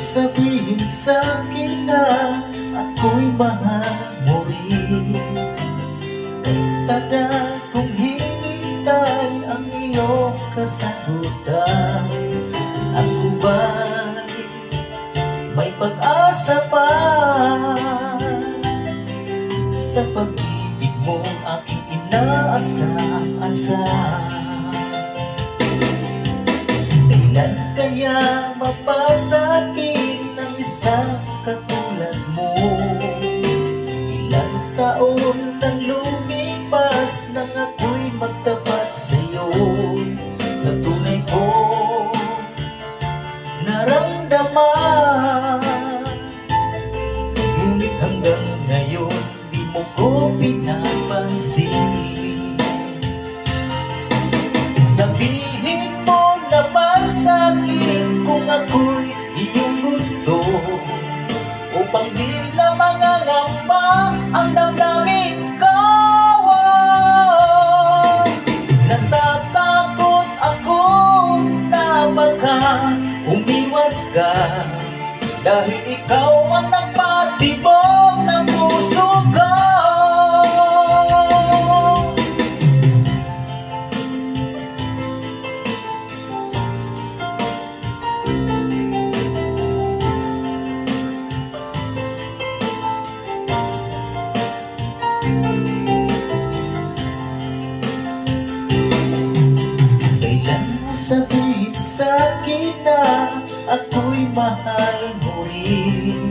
Sabihin sa akin na ako'y mahal mo rin. Kay kasagutan Ako ba'y may pag-asa pa? Sa pag-ibig mo aking inaasa-asa Kailan kaya mapasakin ang isang katulad mo? Ilang taon nang lumipas nang ako'y naramdaman. Ngunit hanggang ngayon di mo ko pinapansin. Sabihin mo naman sa akin kung ako'y iyong gusto Upang di na mangangamba ang damdamin umiwas ka. Dahil ikaw ang nagpatibok ng puso ko. Sabihin sa akin na mahal mo rin.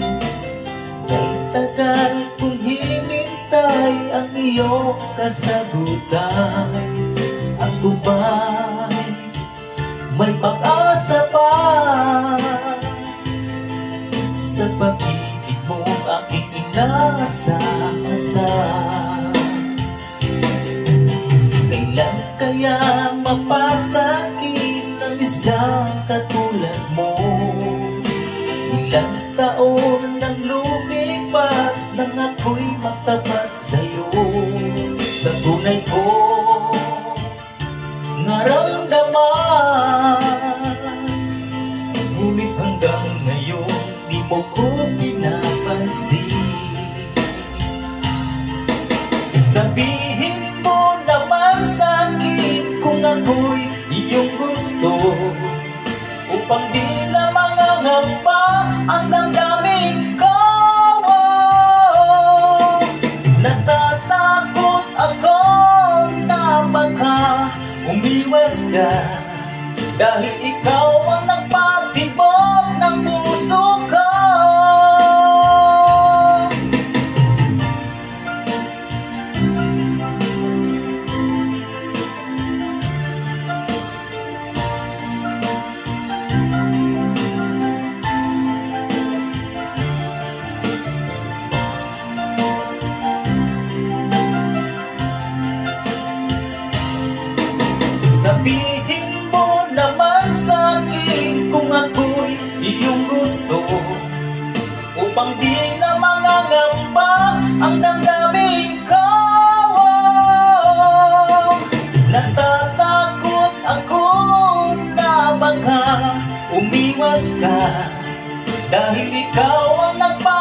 Kay tagal kong hinintay ang iyong kasagutan. Ako ba'y may pag-asa pa? Sa pag-ibig mo aking inaasa-asa Kailan kaya mapasakin ang isang katulad mo? Taon nang lumipas nang ako'y magtapat sa'yo. Sa tunay ko naramdaman. Ngunit hanggang ngayon di mo ko pinapansin. Sabihin mo naman sa akin kung ako'y iyong gusto Upang di na mangangamba ang damdamin umiwas ka Dahil ikaw ang nagpatibok ng puso ko Sabihin mo naman sa akin kung ako'y iyong gusto. Upang di na mangangamba ang damdamin ko. Natatakot ako na baka umiwas ka. Dahil ikaw ang nagpatibok